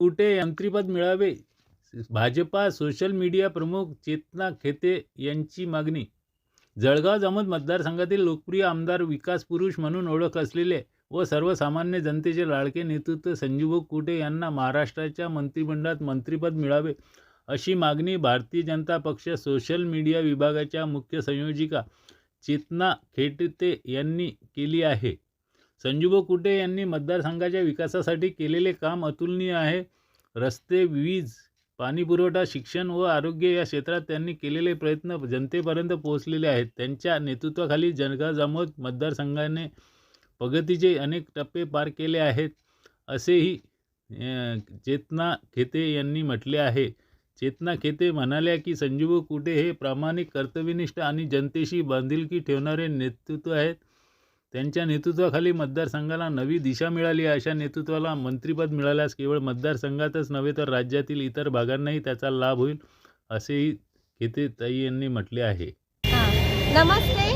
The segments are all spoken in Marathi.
कुठे मंत्रीपद मिळावे? भाजपा सोशल मीडिया प्रमुख चेतना खेते यांची मागणी. जळगाव जामोद मतदारसंघातील लोकप्रिय आमदार विकास पुरुष म्हणून ओळख असलेले व सर्वसामान्य जनतेचे लाडके नेतृत्व संजीवभाऊ कुटे यांना महाराष्ट्राच्या मंत्रिमंडळात मंत्रिपद मिळावे अशी मागणी भारतीय जनता पक्ष सोशल मीडिया विभागाच्या मुख्य संयोजिका चेतना खेटते यांनी केली आहे. संजूभाऊ कुटे यांनी मतदारसंघाच्या विकासासाठी केलेले काम अतुलनीय आहे. रस्ते वीज पाणीपुरवठा शिक्षण व आरोग्य या क्षेत्रात त्यांनी केलेले प्रयत्न जनतेपर्यंत पोहोचलेले आहेत. त्यांच्या नेतृत्वाखाली जळगाव जामोद मतदारसंघाने प्रगतीचे अनेक टप्पे पार केले आहेत. असेही चेतना खेते यांनी म्हटले आहे. चेतना खेते म्हणाल्या की संजीव कुटे हे प्रामाणिक कर्तव्यनिष्ठ आणि जनतेशी बांधिलकी ठेवणारे नेतृत्व आहेत. त्यांच्या नेतृत्वाखाली मतदारसंघाला नवी दिशा मिळाली अशा नेतृत्वाला मंत्रिपद मिळाल्यास केवळ मतदारसंघातच नव्हे तर राज्यातील इतर भागांनाही त्याचा लाभ होईल असेही खेते ताई यांनी म्हटले आहे. नमस्ते.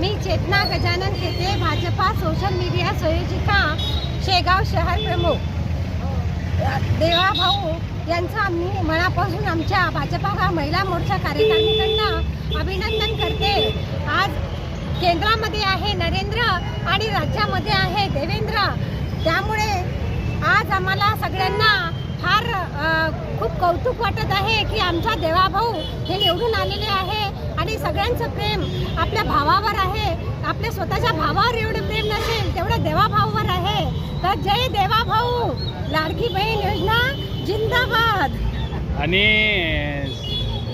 मी चेतना गजानन खेते भाजपा सोशल मीडिया संयोजिका शेगाव शहर प्रमुख. देवा भाऊ यांचा मी मनापासून आमच्या भाजपा हा महिला मोर्चा कार्यकर्त्यांना अभिनंदन करते. आज केंद्रामध्ये आहे नरेंद्र आणि राज्यामध्ये आहे देवेंद्र. त्यामुळे आज आम्हाला सगळ्यांना फार खूप कौतुक वाटत आहे की आमचा देवाभाऊ हे निवडून आलेले आहे आणि सगळ्यांचं प्रेम आपल्या भावावर आहे. आपल्या स्वतःच्या भावावर एवढं प्रेम नसेल तेवढं देवाभाऊवर आहे. तर जय देवाभाऊ. लाडकी बहीण योजना जिंदाबाद. आणि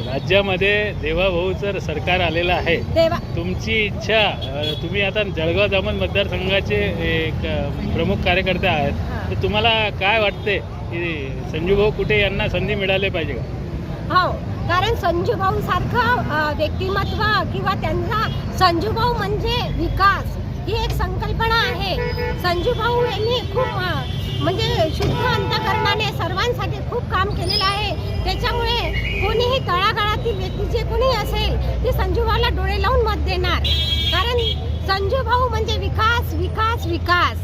राज्यामध्ये देवाभाऊचं सरकार आलेलं आहे. देवा तुमची इच्छा अ, तुम्ही आता जळगाव जामोद मतदारसंघाचे एक अ, प्रमुख कार्यकर्ते आहेत. तर तुम्हाला काय वाटते की संजूभाऊ कुठे यांना संधी मिळाली पाहिजे का? हो कारण संजू भाऊ सारखं व्यक्तिमत्व किंवा त्यांचा संजू भाऊ म्हणजे विकास ही एक संकल्पना आहे. संजू भाऊ यांनी खूप अ, म्हणजे शुद्ध अंतकरणाने सर्वांसाठी खूप काम केलेलं आहे. त्याच्यामुळे कोणीही व्यक्ती जे कोणी असेल ते संजूभाऊला डोळे लावून मत देणार. कारण संजू भाऊ म्हणजे विकास विकास विकास.